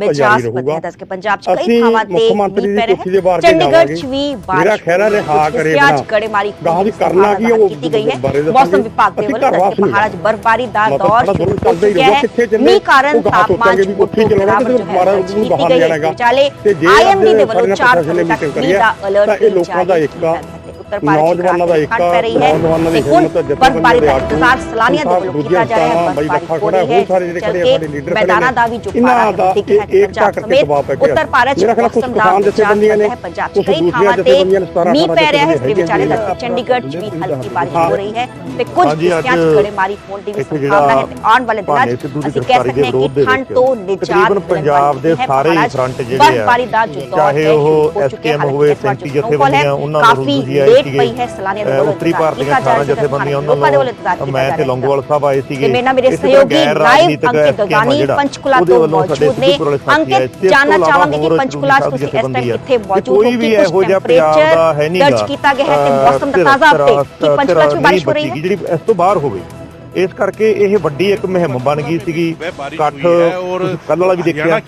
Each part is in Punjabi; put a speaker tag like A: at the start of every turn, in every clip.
A: ਜਾਰੀ ਰਹੂਗਾ ਅਸੀਂ ਮੁੱਖ ਮੰਤਰੀ ਦੀ ਕੋਠੀ ਦੇ ਬਾਹਰ ਜਾਵਾਂਗੇ ਮੇਰਾ
B: ਖਿਆਲ ਹੈ
A: ਰਿਹਾ ਕਰੇ
B: ਬਣਾ
A: ਗਾਹਾਂ ਦੀ ਕਰਨਾ ਕੀ ਉਹ
B: ਗਈ ਹੈ ਮੌਸਮ ਵਿਭਾਗ ਦੇ ਵੱਲੋਂ ਦੱਸੇ ਮਹਾਰਾਜ ਬਰਫਬਾਰੀ ਦਾ ਦੌਰ
A: ਚੱਲਦਾ ਹੀ ਰਹੂਗਾ ਕਿੱਥੇ ਜੰਨੇ
B: ਮੀ ਕਾਰਨ ਤਾਪਮਾਨ
A: ਵੀ
B: ਕੋਠੀ
A: ਚਲਾਉਣਾ ਤੇ ਮਾਰਾ
B: ਨੂੰ
A: ਬਾਹਰ ਜਾਣਾਗਾ ਤੇ ਜੇ
B: ਆਈਐਮਡੀ ਦੇ ਵੱਲੋਂ 4 ਫਰਵਰੀ ਤੱਕ
A: ਮੀ
B: ਦਾ ਅਲਰਟ
A: ਇਹ ਲੋਕਾਂ ਦਾ ਇੱਕ ਦਾ
B: उत्तर
C: उत्तर चंडीगढ़
B: चाहे
C: ਹਰੇਕ
B: ਪਈ ਹੈ ਸਲਾਨੀਆਂ ਦੇ ਕੋਲ
C: ਉੱਤਰੀ ਭਾਰਤ ਦੀਆਂ 18 ਜਥੇਬੰਦੀਆਂ ਉਹਨਾਂ
B: ਨੂੰ
C: ਮੈਂ ਤੇ ਲੰਗੋਵਾਲ ਸਾਹਿਬ ਆਏ ਸੀਗੇ।
B: ਮੇਰੇ ਨਾਲ ਮੇਰੇ ਸਹਿਯੋਗੀ
C: ਨਾਇਬ
B: ਅੰਕਿਤ ਗਗਾਨੀ ਪੰਚਕੁਲਾ ਤੋਂ ਮੌਜੂਦ ਨੇ। ਅੰਕਿਤ ਜਾਨਣਾ ਚਾਹਾਂਗੇ ਕਿ ਪੰਚਕੁਲਾ ਤੁਸੀਂ ਇਸ ਟਾਈਮ ਕਿੱਥੇ ਮੌਜੂਦ ਹੋ
C: ਕੋਈ
B: ਵੀ
C: ਇਹੋ ਜਿਹਾ ਪੰਜਾਬ ਦਾ ਹੈ ਨਹੀਂ
B: ਦਰਜ ਕੀਤਾ ਗਿਆ ਹੈ ਤੇ ਮੌਸਮ ਦਾ ਤਾਜ਼ਾ ਅਪਡੇਟ ਕਿ ਪੰਚਕੁਲਾ 'ਚ ਬਾਰਿਸ਼ ਹੋ ਰਹੀ ਹੈ।
C: ਜਿਹੜੀ ਇਸ ਤੋਂ ਬਾਹਰ ਹੋਵੇ ਇਸ ਕਰਕੇ ਇਹ ਵੱਡੀ ਇੱਕ ਮਹਿੰਮ ਬਣ ਗਈ ਸੀਗੀ। ਇਕੱਠ ਕੱਲ ਵਾਲਾ ਵੀ ਦੇਖਿਆ।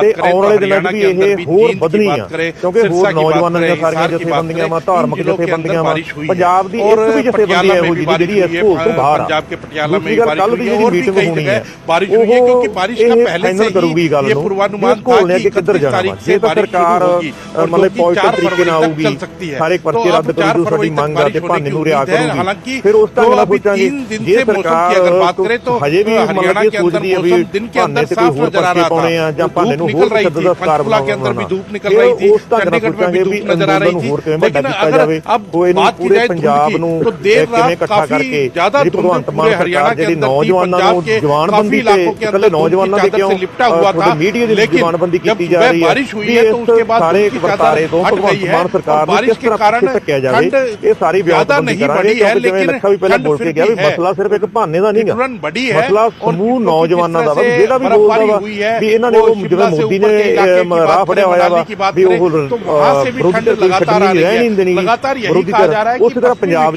C: ਤੇ ਆਉਣ ਵਾਲੇ ਦਿਨਾਂ
D: ਵਿੱਚ
C: ਇਹ ਹੋਰ ਵਧਣੀ ਆ। ਕਿਉਂਕਿ ਹੋਰ ਨੌਜਵਾਨਾਂ ਦੀਆਂ ਸਾਰੀਆਂ ਜਥੇਬੰਦੀਆਂ ਵਾ ਧਾਰਮਿਕ ਜਥੇਬੰਦੀਆਂ ਵਾ। ਪੰਜਾਬ ਦੀ ਇੱਕ ਵੀ ਜਥੇਬੰਦੀ ਇਹੋ ਜਿਹੀ ਜਿਹੜੀ ਇਸ
D: ਕੋਲ
C: ਤੋਂ ਬਾਹਰ ਪੰਜਾਬ
D: ਕੇ
C: ਪਟਿਆਲਾ
D: ਮੇਂ
C: ਕੱਲ
D: ਵੀ
C: ਜਿਹੜੀ ਮੀਟਿੰਗ ਹੋਣੀ ਹੈ ਬਾਰਿਸ਼
D: ਹੋਈ
C: ਹੈ ਕਿਉਂਕਿ
D: ਬਾਰਿਸ਼ ਦਾ
C: ਪਹਿਲੇ
D: ਸੇ
C: ਹੀ ਇਹ
D: ਪੂਰਵਾਨੁਮਾਨ
C: ਥਾ
D: ਕਿ
C: ਕਿ ਕਿੱਧਰ ਜਾਣਾ ਜੇ ਤਾਂ ਸਰਕਾਰ ਮਤਲਬ ਪੋਜ਼ਿਟਿਵ ਤਰੀਕੇ ਨਾਲ ਆਊਗੀ। ਸਾਰੇ ਪਰਚੇ ਰੱਦ ਕਰੂ ਸਾਡੀ ਮੰਗ ਆ ਤੇ ਭਾਨੇ ਨੂੰ ਰਿਆ ਕਰੂਗੀ ਫਿਰ ਉਸ ਤੋਂ
D: ਅਗਲਾ
C: ਪੁੱਛਾਂਗੇ ਜੇ
D: ਸਰਕਾਰ मौसम की अगर बात करें तो
C: हजे भी
D: हरियाणा के अंदर मौसम दिन के अंदर साफ नजर आ रहा था। धूप निकल रही थी। पंचकुला के अंदर भी धूप निकल रही थी। चंडीगढ़ में भी धूप नजर आ रही थी। लेकिन अगर अब बात की जाए
C: ਪੰਜਾਬ ਨੂੰ
D: ਤਾਂ
C: ਦੇਰ
D: ਰਾਤ
C: ਕਾਫੀ
D: ਜ਼ਿਆਦਾ
C: ਭਗਵੰਤ ਮਾਨ
D: ਹਰਿਆਣਾ ਦੇ
C: ਨੌਜਵਾਨਾਂ ਨੂੰ ਜਵਾਨਬੰਦੀ ਤੇ ਇਕੱਲੇ ਨੌਜਵਾਨਾਂ ਦੇ ਕਿਉਂ
D: ਲਿਪਟਾ ਹੁਆ ਥਾ
C: ਮੀਡੀਆ ਦੇ ਜਵਾਨਬੰਦੀ ਕੀਤੀ ਜਾ ਰਹੀ ਹੈ ਬਾਰਿਸ਼
D: ਹੋਈ
C: ਹੈ
D: ਤਾਂ ਉਸਕੇ ਬਾਅਦ
C: ਸਾਰੇ ਵਰਤਾਰੇ ਤੋਂ ਭਗਵੰਤ ਮਾਨ ਸਰਕਾਰ ਨੂੰ ਕਿਸ ਤਰ੍ਹਾਂ ਟੱਕਿਆ ਜਾਵੇ ਇਹ ਸਾਰੀ
D: ਵਿਆਦ ਨਹੀਂ
C: ਬਣੀ ਹੈ
D: ਲੇਕਿਨ
C: ਲੱਖਾ ਵੀ ਪਹਿਲਾਂ ਬੋਲ ਕੇ ਗਿਆ ਵੀ ਮਸਲਾ ਸਿਰਫ ਇੱਕ ਬਹਾਨੇ ਦਾ ਨਹੀਂਗਾ।
D: ਬੜੀ ਹੈ
C: ਮਸਲਾ ਸਮੂਹ ਨੌਜਵਾਨਾਂ ਦਾ ਵਾ। ਜਿਹੜਾ ਵੀ ਬੋਲਦਾ ਵਾ ਵੀ ਇਹਨਾਂ ਨੇ ਉਹ ਜਿਵੇਂ ਮੋਦੀ ਨੇ ਰਾਹ ਫੜਿਆ ਹੋਇਆ ਵਾ ਵੀ ਉਹ ਲਗਾਤਾਰ
D: ਆ
C: ਰਹੀ
D: ਲਗਾਤਾਰ ਇਹੀ ਕਹਾ
C: ਉਸੇ ਤਰ੍ਹਾਂ ਪੰਜਾਬ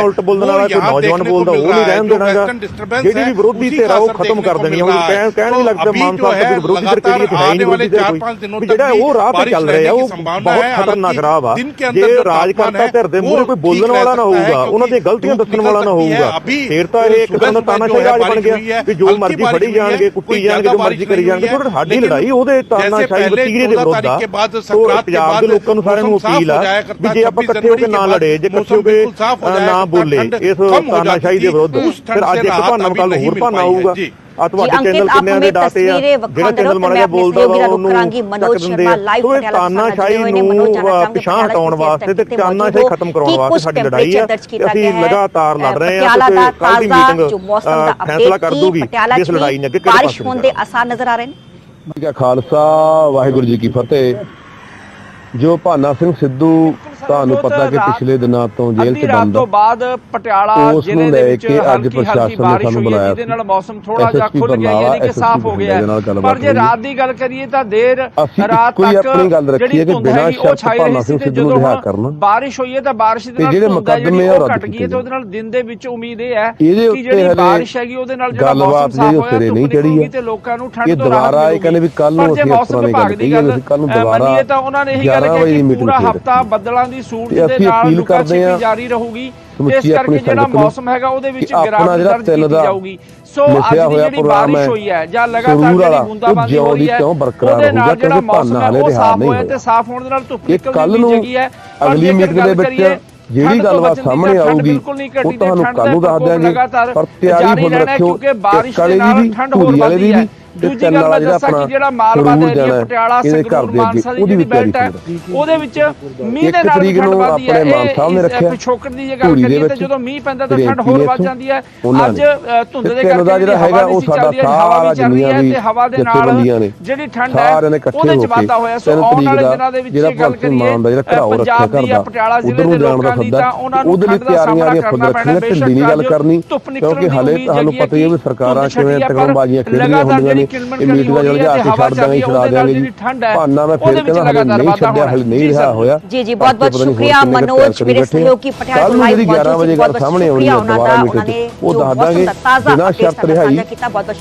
C: ਉਲਟ ਬੋਲਣ ਵਾਲਾ ਜਿਹੜੀ ਆ ਉਹ ਖਤਮ ਕਰ ਦੇਣੀ ਕਹਿਣ ਕਹਿਣ ਲੱਗਦਾ ਮਾਨ ਜਿਹੜਾ ਉਹ ਰਾਹ ਚੱਲ ਰਿਹਾ ਉਹ ਬਹੁਤ ਖਤਰਨਾਕ ਰਾਹ ਵਾ ਜੇ ਰਾਜ ਕਰਤਾ ਧਿਰ ਦੇ ਮੂਹਰੇ ਕੋਈ ਬੋਲਣ ਵਾਲਾ ਨਾ ਹੋਊਗਾ ਉਹਨਾਂ ਦੀਆਂ ਗਲਤੀਆਂ ਦੱਸਣ ਵਾਲਾ ਨਾ ਹੋਊਗਾ
D: ਹੋਊਗਾ।
C: ਫਿਰ ਤਾਂ ਇਹ ਇੱਕ ਤਰ੍ਹਾਂ ਦਾ ਤਾਨਾਸ਼ਾਹੀ ਬਣ ਗਿਆ ਵੀ ਜੋ ਮਰਜ਼ੀ ਫੜੀ ਜਾਣਗੇ ਕੁੱਟੀ ਜਾਣਗੇ ਜੋ ਮਰਜ਼ੀ ਕਰੀ ਜਾਣਗੇ
D: ਪਰ
C: ਸਾਡੀ ਲੜਾਈ ਉਹਦੇ ਤਾਨਾਸ਼ਾਹੀ ਵਤੀਰੇ ਦੇ ਵਿਰੁੱਧ ਆ। ਸੰਕਰਾਂਤ ਦੇ ਲੋਕਾਂ ਨੂੰ ਸਾਰਿਆਂ ਨੂੰ ਅਪੀਲ ਆ ਵੀ ਜੇ ਆਪਾਂ ਇਕੱਠੇ ਹੋ ਕੇ ਨਾ ਲੜੇ ਜੇ ਇਕੱਠੇ ਹੋ ਕੇ ਨਾ ਬੋਲੇ ਇਸ ਤਾਨਾਸ਼ਾਹੀ ਦੇ ਵਿਰੁੱਧ। ਫਿਰ ਅੱਜ ਇੱਕ ਭਾਨਾ ਕੱਲ ਹੋਰ ਭਾਨਾ ਆਊਗਾ ਤੁਹਾਡੇ ਚੈਨਲ ਕਿੰਨੇ ਦੇ ਡਾਟੇ ਆ? ਜਿਹੜਾ ਚੈਨਲ ਮਾੜਾ ਜਿਹਾ ਬੋਲਦਾ ਵਾ ਉਹਨੂੰ
B: ਮਨੋਜ ਸ਼ਰਮਾ ਲਾਈਵ ਪਟਿਆਲਾ
C: ਤਾਨਾਸ਼ਾਹੀ
B: ਨੂੰ
C: ਪਿਛਾਂ ਹਟਾਉਣ ਵਾਸਤੇ ਤੇ ਤਾਨਾਸ਼ਾਹੀ ਖਤਮ ਕਰਾਉਣ ਵਾਸਤੇ ਸਾਡੀ ਲੜਾਈ ਆ। ਅਸੀਂ ਲਗਾਤਾਰ ਲੜ ਰਹੇ ਆ ਤੇ ਕੱਲ ਦੀ ਮੀਟਿੰਗ ਫੈਸਲਾ ਕਰ ਦੂਗੀ ਇਸ ਲੜਾਈ ਨੇ ਅੱਗੇ ਕਿਹੜੇ ਪਾਸੇ
B: ਹੋਣ ਦੇ ਆਸਾਰ ਨਜ਼ਰ ਆ ਰਹੇ ਨੇ?
E: ਜੀ ਕਾ ਖਾਲਸਾ ਵਾਹਿਗੁਰੂ ਜੀ ਕੀ ਫਤਿਹ। ਜੋ ਭਾਨਾ ਸਿੰਘ ਸਿੱਧੂ ਤੁਹਾਨੂੰ ਪਤਾ ਕਿ ਪਿਛਲੇ ਦਿਨਾਂ ਤੋਂ ਜੇਲ੍ਹ 'ਚ ਬੰਦ
F: ਤੋਂ ਬਾਅਦ ਪਟਿਆਲਾ ਜ਼ਿਲ੍ਹੇ ਦੇ ਵਿੱਚ
E: ਅੱਜ ਪ੍ਰਸ਼ਾਸਨ ਨੇ ਸਾਨੂੰ ਬੁਲਾਇਆ
F: ਜਿਹਦੇ ਨਾਲ ਮੌਸਮ ਥੋੜਾ ਜਿਹਾ ਖੁੱਲ ਗਿਆ ਯਾਨੀ ਕਿ ਸਾਫ਼ ਹੋ ਗਿਆ। ਪਰ ਜੇ ਰਾਤ ਦੀ ਗੱਲ ਕਰੀਏ ਤਾਂ ਦੇਰ ਰਾਤ ਤੱਕ ਕੋਈ
E: ਆਪਣੀ ਗੱਲ ਰੱਖੀ ਹੈ ਕਿ ਬਿਨਾਂ ਸ਼ਰਤ
F: ਭਾਵਨਾ
E: ਸਿੰਘ ਸਿੱਧੂ ਨੂੰ ਰਿਹਾ ਕਰਨਾ।
F: ਬਾਰਿਸ਼ ਹੋਈ ਹੈ ਤਾਂ ਬਾਰਿਸ਼ ਦੇ ਨਾਲ
E: ਜਿਹੜੇ ਮੁਕੱਦਮੇ
F: ਉਹ ਘਟ ਗਈ ਤੇ ਉਹਦੇ ਨਾਲ ਦਿਨ ਦੇ ਵਿੱਚ ਉਮੀਦ ਇਹ ਹੈ ਕਿ ਜਿਹੜੀ ਬਾਰਿਸ਼ ਹੈਗੀ ਉਹਦੇ ਨਾਲ ਜਿਹੜਾ ਮੌਸਮ ਸਾਫ਼ ਹੋਇਆ ਤੇ ਲੋਕਾਂ ਨੂੰ ਠੰਡ ਤੋਂ ਰਾਹਤ
E: ਇਹ ਕਹਿੰਦੇ ਵੀ ਕੱਲ ਨੂੰ ਅਸੀਂ ਇਸ ਤਰ੍ਹਾਂ ਦੀ ਕੱਲ ਨੂੰ ਦੁਬਾਰਾ
F: ਮੰਨੀਏ ਤਾਂ ਉਹਨਾਂ ਨੇ ਇਹੀ ਗੱਲ ਕਹੀ ਪੂਰਾ ਹਫਤਾ ਬੱਦਲਾਂ ਦੀ ਦੀ
E: ਸੂਰਜ
F: ਦੇ ਨਾਲ ਲੁਕਾ ਛਿਪੀ ਜਾਰੀ ਰਹੂਗੀ ਇਸ ਕਰਕੇ ਜਿਹੜਾ ਮੌਸਮ ਹੈਗਾ ਉਹਦੇ ਵਿੱਚ ਗਿਰਾਵਟ ਦਰਜ ਕੀਤੀ ਜਾਊਗੀ। ਸੋ ਅੱਜ ਦੀ ਜਿਹੜੀ ਬਾਰਿਸ਼ ਹੋਈ ਹੈ ਜਾਂ ਲਗਾਤਾਰ ਜਿਹੜੀ ਬੂੰਦਾਬਾਂਦੀ ਹੋ ਹੈ ਉਹਦੇ ਨਾਲ ਜਿਹੜਾ ਮੌਸਮ ਹੈ ਉਹ ਸਾਫ਼ ਹੋਇਆ ਤੇ ਸਾਫ਼ ਹੋਣ ਦੇ ਨਾਲ ਧੁੱਪ ਨਿਕਲਦੀ ਜਗੀ ਹੈ
E: ਅਗਲੀ ਮੀਟਿੰਗ ਦੇ ਵਿੱਚ ਜਿਹੜੀ ਗੱਲਬਾਤ ਸਾਹਮਣੇ ਆਊਗੀ ਉਹ ਤੁਹਾਨੂੰ ਕੱਲ ਨੂੰ ਦੱਸ ਦਿਆਂਗੇ ਪਰ ਤਿਆਰੀ
F: ਹੁਣ
E: ਰੱਖਿਓ ਕਾਲੇ
F: ਦੀ
E: ਵੀ ਧੂਰੀ ਵਾਲੇ ਦੀ ਵੀ
F: ਦੂਜੀ ਗੱਲ ਮੈਂ
E: ਜਿਹੜਾ
F: ਦੱਸਾਂ ਕਿ ਜਿਹੜਾ ਮਾਲਵਾ ਦਾ ਏਰੀਆ ਪਟਿਆਲਾ ਸੰਗਰੂਰ ਮਾਨਸਾ ਦੀ ਜਿਹੜੀ ਬੈਲਟ ਹੈ ਉਹਦੇ ਵਿੱਚ ਮੀਂਹ ਦੇ ਨਾਲ ਠੰਡ ਵੱਧਦੀ ਹੈ
E: ਮਾਨ ਸਾਹਿਬ ਨੇ
F: ਇਹ
E: ਰੱਖਿਆ
F: ਪਿਛੋਕੜ ਦੀ ਜੇ ਗੱਲ ਕਰੀਏ ਤਾਂ ਜਦੋਂ ਮੀਂਹ ਪੈਂਦਾ ਤਾਂ ਠੰਡ ਹੋਰ ਵੱਧ ਜਾਂਦੀ ਹੈ। ਅੱਜ ਧੁੰਦ ਦੇ ਕਰਕੇ
E: ਜਿਹੜਾ ਹੈਗਾ ਉਹ ਸਾਡਾ
F: ਵੀ ਤੇ ਹਵਾ ਦੇ ਨਾਲ ਜਿਹੜੀ ਠੰਡ ਹੈ ਉਹਦੇ ਚ ਵਾਧਾ ਹੋਇਆ। ਸੋ ਆਉਣ ਵਾਲੇ ਦਿਨਾਂ ਦੇ ਵਿੱਚ
E: ਜਿਹੜਾ
F: ਗੱਲ ਕਰੀਏ
E: ਮਾਨ ਦਾ ਜਿਹੜਾ ਘਰਾਓ ਰੱਖਿਆ
F: ਪੰਜਾਬ ਦੀ ਪਟਿਆਲਾ ਜ਼ਿਲ੍ਹੇ ਦੇ ਲੋਕਾਂ ਦੀ ਤਾਂ ਉਹਨਾਂ ਨੂੰ
E: ਉਹਦੇ ਲਈ ਤਿਆਰੀਆਂ ਦੀਆਂ ਫੁੱਲ
F: ਪੈਣਾ
E: ਰੱਖਣੀਆਂ ਢਿੱਲੀ ਨਹੀਂ ਗੱਲ ਕਰਨੀ ਕਿਉਂਕਿ ਹਾਲੇ ਤੁਹਾਨੂੰ ਪਤਾ ਹੀ ਹੈ ਵੀ ਸਰਕਾਰਾਂ ਕਿਵੇਂ ਟਕਰਾਉਬਾਜ਼ੀਆਂ ਖੇਡਦੀਆਂ
F: ਲਗਾਤਾਰ
E: ਹੁੰਦੀਆਂ ਨੇ ਇਹ ਮੀਟਿੰਗ
F: ਦਾ ਜਿਹੜਾ
E: ਜਾ ਕੇ ਛੱਡ ਦਾਂਗੇ ਛੁਡਾ
F: ਦਾਂਗੇ
E: ਜੀ। ਭਾਨਾ ਮੈਂ ਫੇਰ ਕਹਿੰਦਾ ਹਲੇ ਨਹੀਂ ਛੱਡਿਆ ਹਲੇ ਨਹੀਂ ਰਿਹਾ ਹੋਇਆ।
B: ਜੀ ਜੀ ਬਹੁਤ ਬਹੁਤ ਸ਼ੁਕਰੀਆ ਮਨੋਜ ਮੇਰੇ ਸਹਿਯੋਗੀ ਪਟਿਆਲਾ ਤੋਂ ਲਾਈਵ
E: 11 ਵਜੇ ਗੱਲ ਸਾਹਮਣੇ ਆਉਣੀ ਹੈ ਦੁਬਾਰਾ ਮੀਟਿੰਗ ਉਹ ਦੱਸ ਦਾਂਗੇ। ਬਿਨਾਂ ਸ਼ਰਤ ਰਿਹਾਈ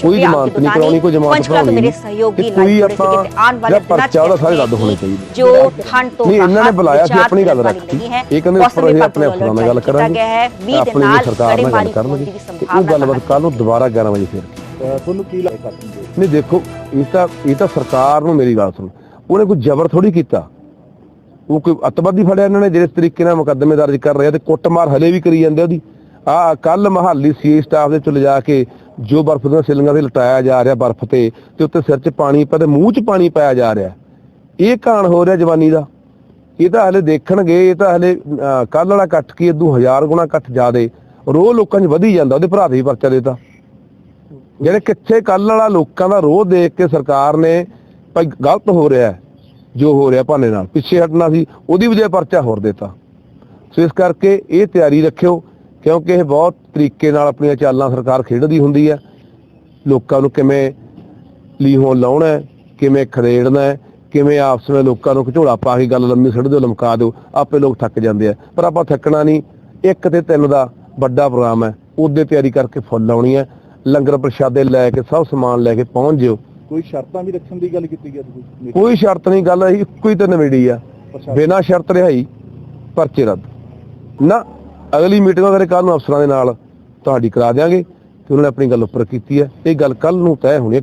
E: ਕੋਈ ਜ਼ਮਾਨਤ ਨਹੀਂ ਕਰਾਉਣੀ ਕੋਈ ਜ਼ਮਾਨਤ ਕਰਾਉਣੀ। ਮੇਰੇ
B: ਸਹਿਯੋਗੀ
E: ਕੋਈ ਆਪਾਂ
B: ਆਉਣ
E: ਪਰਚਾ ਉਹਦਾ ਸਾਰੇ ਰੱਦ ਹੋਣੇ ਚਾਹੀਦੇ
B: ਜੋ ਠੰਡ ਤੋਂ
E: ਨਹੀਂ ਇਹਨਾਂ ਨੇ ਬੁਲਾਇਆ ਸੀ ਆਪਣੀ ਗੱਲ ਰੱਖੀ। ਇਹ ਕਹਿੰਦੇ ਉੱਪਰ ਇਹ ਆਪਣੇ ਅਫਸਰਾਂ ਨਾਲ ਗੱਲ ਕਰਾਂਗੇ ਆਪਣੀ ਸਰਕਾਰ ਨਾਲ ਗੱਲ ਕਰਨਗੇ ਉਹ ਗੱਲਬਾਤ ਕੱਲ ਨੂੰ ਦੁਬਾਰਾ 11 ਵਜੇ ਫੇਰ
C: ਤੁਹਾਨੂੰ ਕੀ ਲੱਗਦਾ
E: ਨਹੀਂ, ਦੇਖੋ, ਇਹ ਤਾਂ ਇਹ ਤਾਂ ਸਰਕਾਰ ਨੂੰ ਮੇਰੀ ਗੱਲ ਸੁਣ। ਉਹਨੇ ਕੋਈ ਜ਼ਬਰ ਥੋੜੀ ਕੀਤਾ? ਉਹ ਕੋਈ ਅਤਵਾਦੀ ਫੜਿਆ ਇਹਨਾਂ ਨੇ, ਜਿਹੜੇ ਤਰੀਕੇ ਨਾਲ ਮੁਕੱਦਮੇ ਦਰਜ ਕਰ ਰਿਹਾ ਤੇ ਕੁੱਟਮਾਰ ਹਲੇ ਵੀ ਕਰੀ ਜਾਂਦੇ ਉਹਦੀ? ਆ ਕੱਲ ਮਹਾਲੀ ਸੀ ਸਟਾਫ ਦੇ ਚ ਲਿਜਾ ਕੇ ਜੋ ਬਰਫ਼ ਦੀਆਂ ਸਿਲਿੰਗਾਂ ਤੇ ਲਟਾਇਆ ਜਾ ਰਿਹਾ ਬਰਫ਼ ਤੇ ਤੇ ਉੱਤੇ ਸਿਰ 'ਚ ਪਾਣੀ ਪਾ ਤੇ ਮੂੰਹ 'ਚ ਪਾਣੀ ਪਾਇਆ ਜਾ ਰਿਹਾ। ਇਹ ਕਾਣ ਹੋ ਰਿਹਾ ਜਵਾਨੀ ਦਾ। ਇਹ ਤਾਂ ਹਲੇ ਦੇਖਣਗੇ, ਇਹ ਤਾਂ ਹਲੇ ਕੱਲ ਵਾਲਾ ਇਕੱਠ ਕੀ ਇਦੋਂ ਹਜ਼ਾਰ ਗੁਣਾ ਇਕੱਠ ਜਾਦੇ ਰੋਹ ਲੋਕਾਂ 'ਚ ਵਧੀ ਜਾਂਦਾ, ਉਹਦੇ ਭਰਾ ਦੇ ਵੀ ਪਰਚਾ ਦੇਤਾ। ਜਿਹੜੇ ਕਿੱਥੇ ਕੱਲ ਵਾਲਾ ਲੋਕਾਂ ਦਾ ਰੋਹ ਦੇਖ ਕੇ ਸਰਕਾਰ ਨੇ ਭਾਈ ਗਲਤ ਹੋ ਰਿਹਾ ਜੋ ਹੋ ਰਿਹਾ ਭਾਨੇ ਨਾਲ, ਪਿੱਛੇ ਹਟਣਾ ਸੀ, ਉਹਦੀ ਵਜ੍ਹਾ ਪਰਚਾ ਹੋਰ ਦਿੱਤਾ। ਸੋ ਇਸ ਕਰਕੇ ਇਹ ਤਿਆਰੀ ਰੱਖਿਓ, ਕਿਉਂਕਿ ਇਹ ਬਹੁਤ ਤਰੀਕੇ ਨਾਲ ਆਪਣੀਆਂ ਚਾਲਾਂ ਸਰਕਾਰ ਖੇਡਦੀ ਹੁੰਦੀ ਹੈ। ਲੋਕਾਂ ਨੂੰ ਕਿਵੇਂ ਲੀਹੋਂ ਲਾਉਣਾ ਕਿਵੇਂ ਖਰੇੜਨਾ ਕਿਵੇਂ ਆਪਸ ਵਿੱਚ ਲੋਕਾਂ ਨੂੰ ਘਝੋਲਾ ਪਾ ਕੇ ਗੱਲ ਲੰਮੀ ਸੜ ਦਿਓ, ਲਮਕਾ ਦਿਓ, ਆਪੇ ਲੋਕ ਥੱਕ ਜਾਂਦੇ ਆ। ਪਰ ਆਪਾਂ ਥੱਕਣਾ ਨਹੀਂ, ਇੱਕ ਤੇ ਤਿੰਨ ਦਾ ਵੱਡਾ ਪ੍ਰੋਗਰਾਮ ਹੈ, ਉਹਦੇ ਤਿਆਰੀ ਕਰਕੇ ਫੁੱਲ ਲਾਉਣੀ ਹੈ। ਲੰਗਰ ਪ੍ਰਸ਼ਾਦੇ ਲੈ ਕੇ ਸਭ ਸਮਾਨ ਲੈ ਕੇ ਪਹੁੰਚ ਜਿਓ।
C: ਕੋਈ ਸ਼ਰਤਾਂ ਵੀ ਰੱਖਣ ਦੀ ਗੱਲ ਕੀਤੀ ਗਈ ਤੁਸੀਂ?
E: ਕੋਈ ਸ਼ਰਤ ਨਹੀਂ ਗੱਲ ਹੈ ਇੱਕੋ ਹੀ ਤਾਂ ਨਵੇੜੀ ਆ। ਬਿਨਾਂ ਸ਼ਰਤ ਰਿਹਾਈ ਪਰਚੇ ਰੱਦ। ਨਾ ਅਗਲੀ ਮੀਟਿੰਗ ਕਰੇ ਕੱਲ ਨੂੰ ਅਫਸਰਾਂ ਦੇ ਨਾਲ ਤੁਹਾਡੀ ਕਰਾ ਦਿਆਂਗੇ ਤੇ ਉਹਨਾਂ ਨੇ ਆਪਣੀ ਗੱਲ ਉੱਪਰ ਕੀਤੀ ਹੈ ਇਹ ਗੱਲ ਕੱਲ ਨੂੰ ਤੈਅ ਹੋਣੀ ਹੈ